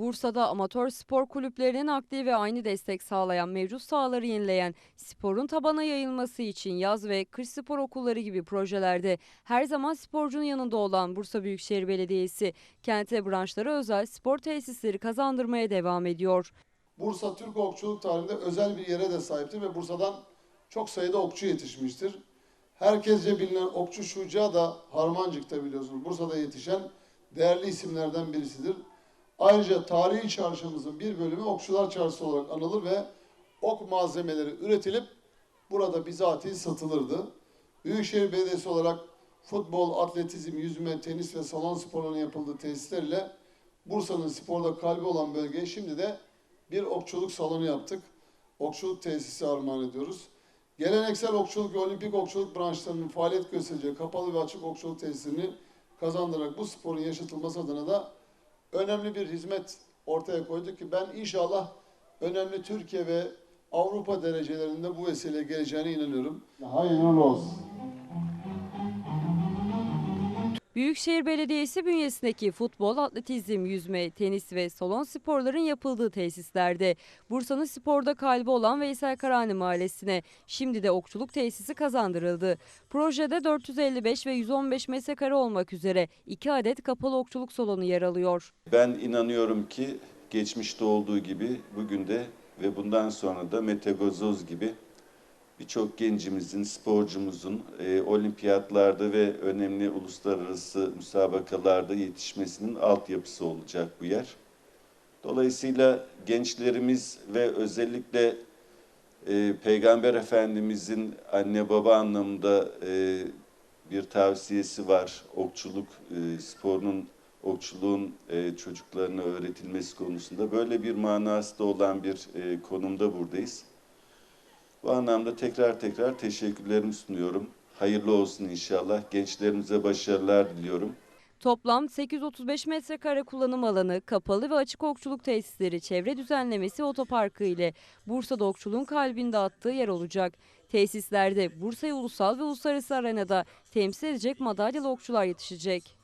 Bursa'da amatör spor kulüplerinin aktif ve aynı destek sağlayan mevcut sahaları yenileyen, sporun tabana yayılması için yaz ve kış spor okulları gibi projelerde her zaman sporcunun yanında olan Bursa Büyükşehir Belediyesi, kente branşlara özel spor tesisleri kazandırmaya devam ediyor. Bursa Türk okçuluk tarihinde özel bir yere de sahiptir ve Bursa'dan çok sayıda okçu yetişmiştir. Herkesce bilinen okçu Şuca da Harmancık'ta biliyorsunuz Bursa'da yetişen değerli isimlerden birisidir. Ayrıca tarihi çarşımızın bir bölümü okçular çarşısı olarak anılır ve ok malzemeleri üretilip burada bizatihi satılırdı. Büyükşehir Belediyesi olarak futbol, atletizm, yüzme, tenis ve salon sporlarının yapıldığı tesislerle Bursa'nın sporda kalbi olan bölgeye şimdi de bir okçuluk salonu yaptık. Okçuluk tesisi armağan ediyoruz. Geleneksel okçuluk ve olimpik okçuluk branşlarının faaliyet göstereceği kapalı ve açık okçuluk tesisini kazandırarak bu sporun yaşatılması adına da önemli bir hizmet ortaya koyduk ki ben inşallah önemli Türkiye ve Avrupa derecelerinde bu vesileyle geleceğine inanıyorum. Hayırlı olsun. Büyükşehir Belediyesi bünyesindeki futbol, atletizm, yüzme, tenis ve salon sporların yapıldığı tesislerde Bursa'nın sporda kalbi olan Veysel Karani Mahallesi'ne şimdi de okçuluk tesisi kazandırıldı. Projede 455 ve 115 metrekare olmak üzere iki adet kapalı okçuluk salonu yer alıyor. Ben inanıyorum ki geçmişte olduğu gibi bugün de ve bundan sonra da Mete Gozoz gibi birçok gencimizin, sporcumuzun e, olimpiyatlarda ve önemli uluslararası müsabakalarda yetişmesinin altyapısı olacak bu yer. Dolayısıyla gençlerimiz ve özellikle e, Peygamber Efendimizin anne baba anlamında e, bir tavsiyesi var. Okçuluk e, sporunun okçuluğun e, çocuklarına öğretilmesi konusunda böyle bir manası da olan bir e, konumda buradayız. Bu anlamda tekrar tekrar teşekkürlerimi sunuyorum. Hayırlı olsun inşallah. Gençlerimize başarılar diliyorum. Toplam 835 metrekare kullanım alanı, kapalı ve açık okçuluk tesisleri, çevre düzenlemesi otoparkı ile Bursa'da okçuluğun kalbinde attığı yer olacak. Tesislerde Bursa'yı ulusal ve uluslararası arenada temsil edecek madalyalı okçular yetişecek.